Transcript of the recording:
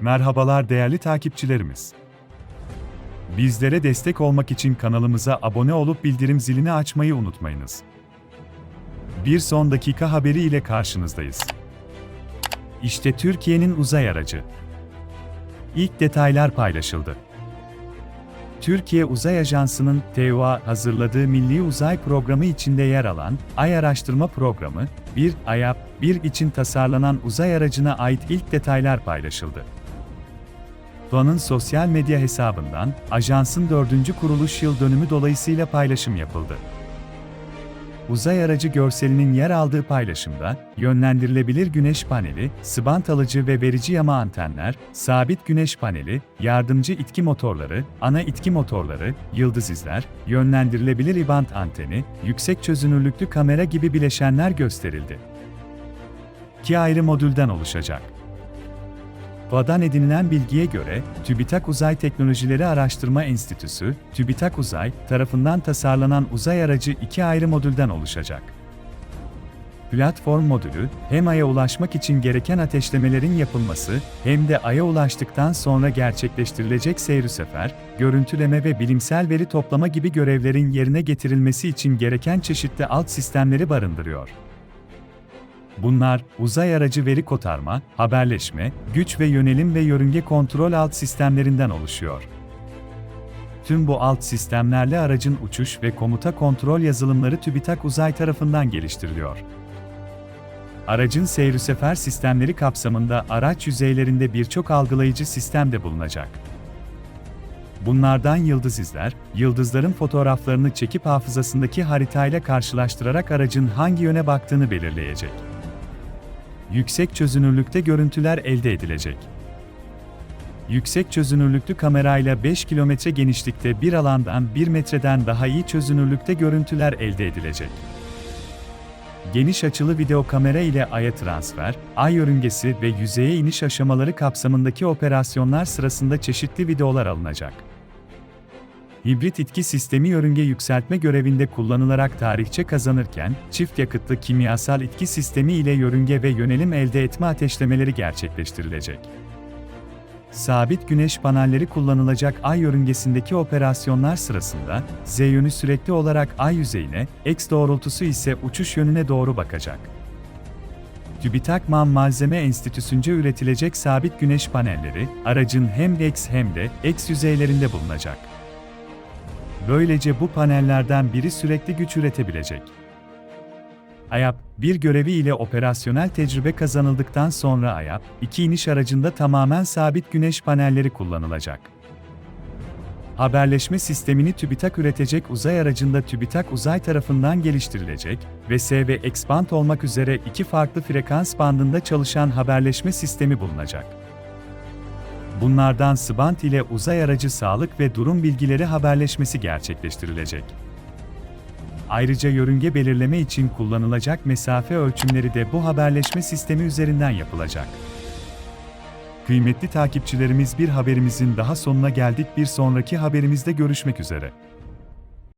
Merhabalar değerli takipçilerimiz. Bizlere destek olmak için kanalımıza abone olup bildirim zilini açmayı unutmayınız. Bir son dakika haberi ile karşınızdayız. İşte Türkiye'nin uzay aracı. İlk detaylar paylaşıldı. Türkiye Uzay Ajansı'nın TUA hazırladığı Milli Uzay Programı içinde yer alan Ay Araştırma Programı, 1 AYAP 1 için tasarlanan uzay aracına ait ilk detaylar paylaşıldı. TUA'nın sosyal medya hesabından ajansın 4. kuruluş yıl dönümü dolayısıyla paylaşım yapıldı. Uzay aracı görselinin yer aldığı paylaşımda, yönlendirilebilir güneş paneli, sıbant alıcı ve verici yama antenler, sabit güneş paneli, yardımcı itki motorları, ana itki motorları, yıldız izler, yönlendirilebilir ibant anteni, yüksek çözünürlüklü kamera gibi bileşenler gösterildi. İki ayrı modülden oluşacak. FA'dan edinilen bilgiye göre, TÜBİTAK Uzay Teknolojileri Araştırma Enstitüsü, TÜBİTAK Uzay, tarafından tasarlanan uzay aracı iki ayrı modülden oluşacak. Platform modülü, hem Ay'a ulaşmak için gereken ateşlemelerin yapılması, hem de Ay'a ulaştıktan sonra gerçekleştirilecek seyri sefer, görüntüleme ve bilimsel veri toplama gibi görevlerin yerine getirilmesi için gereken çeşitli alt sistemleri barındırıyor. Bunlar, uzay aracı veri kotarma, haberleşme, güç ve yönelim ve yörünge kontrol alt sistemlerinden oluşuyor. Tüm bu alt sistemlerle aracın uçuş ve komuta kontrol yazılımları TÜBİTAK Uzay tarafından geliştiriliyor. Aracın seyri sefer sistemleri kapsamında araç yüzeylerinde birçok algılayıcı sistem de bulunacak. Bunlardan yıldız izler, yıldızların fotoğraflarını çekip hafızasındaki haritayla karşılaştırarak aracın hangi yöne baktığını belirleyecek yüksek çözünürlükte görüntüler elde edilecek. Yüksek çözünürlüklü kamerayla 5 kilometre genişlikte bir alandan 1 metreden daha iyi çözünürlükte görüntüler elde edilecek. Geniş açılı video kamera ile Ay'a transfer, Ay yörüngesi ve yüzeye iniş aşamaları kapsamındaki operasyonlar sırasında çeşitli videolar alınacak. Hibrit itki sistemi yörünge yükseltme görevinde kullanılarak tarihçe kazanırken, çift yakıtlı kimyasal itki sistemi ile yörünge ve yönelim elde etme ateşlemeleri gerçekleştirilecek. Sabit güneş panelleri kullanılacak ay yörüngesindeki operasyonlar sırasında, Z yönü sürekli olarak ay yüzeyine, X doğrultusu ise uçuş yönüne doğru bakacak. TÜBİTAK MAM Malzeme Enstitüsü'nce üretilecek sabit güneş panelleri, aracın hem X hem de X yüzeylerinde bulunacak. Böylece bu panellerden biri sürekli güç üretebilecek. AYAP, bir görevi ile operasyonel tecrübe kazanıldıktan sonra AYAP, iki iniş aracında tamamen sabit güneş panelleri kullanılacak. Haberleşme sistemini TÜBİTAK üretecek uzay aracında TÜBİTAK Uzay tarafından geliştirilecek ve S ve X-band olmak üzere iki farklı frekans bandında çalışan haberleşme sistemi bulunacak. Bunlardan SBANT ile uzay aracı sağlık ve durum bilgileri haberleşmesi gerçekleştirilecek. Ayrıca yörünge belirleme için kullanılacak mesafe ölçümleri de bu haberleşme sistemi üzerinden yapılacak. Kıymetli takipçilerimiz bir haberimizin daha sonuna geldik. Bir sonraki haberimizde görüşmek üzere.